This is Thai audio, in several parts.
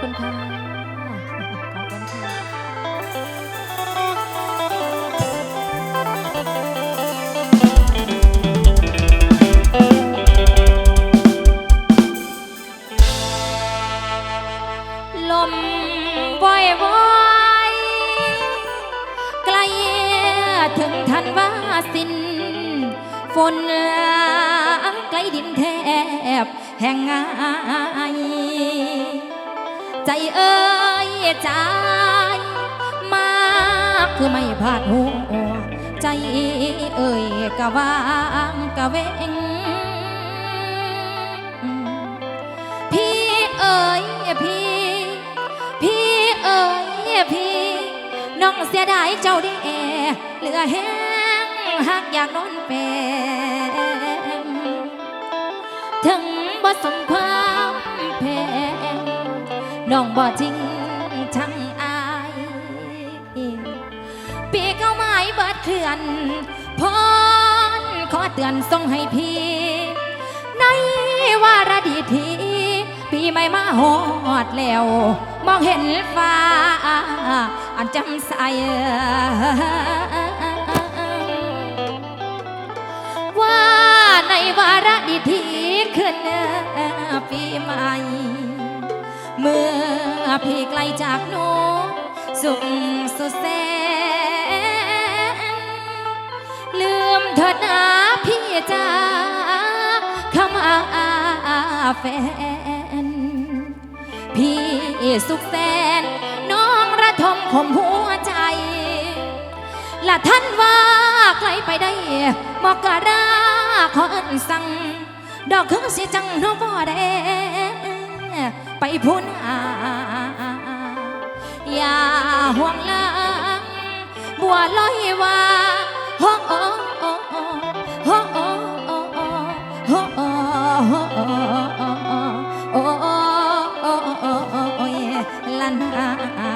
คุณค่ะ ขอบคุณค่ะลมว่อยว่อยไกลถึงทันว่าสิ้นฝนไกลดินแทบแห่งงา ใจเอ้ยใจ มากคือไม่พลาดหัวใจเอ้ยกะวางกะเวงพี่เอ๋ยพี่ พี่เอ๋ยพี่น้องเสียดายเจ้าดีเหลือแห้งหักอยากนอนแปมถึงบ่สมความแพง น้องบ่จริงช่างอายปีเก้าไม้เบิดเคลื่อนพรขอเตือนส่งให้พี่ ในวาระดีทีปีใหม่มาหอดแล้ว มองเห็นฟ้า อันจำใสว่าในวาระดีทีขึ้นปีใหม่ เมื่อพี่ไกลจากหนูสุขสุดแสนลืมเถิดนะพี่จ้าคำอาแฟน พี่สุขแสน น้องระทมขมหัวใจ ละท่านว่าไกลไปได้บอกกะราขอเอินสั่งดอกเครื่องสิจังน้องบ่ได้ ไปพุ่นอาอย่าห่วงลังบัวลอยว่าฮ้องฮ้องฮ้องลัโอ้โอ้โอ้โอ้โอ้โอ้โอ้โอ้โอ้โอ้โอ้โอ้โอ้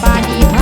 body.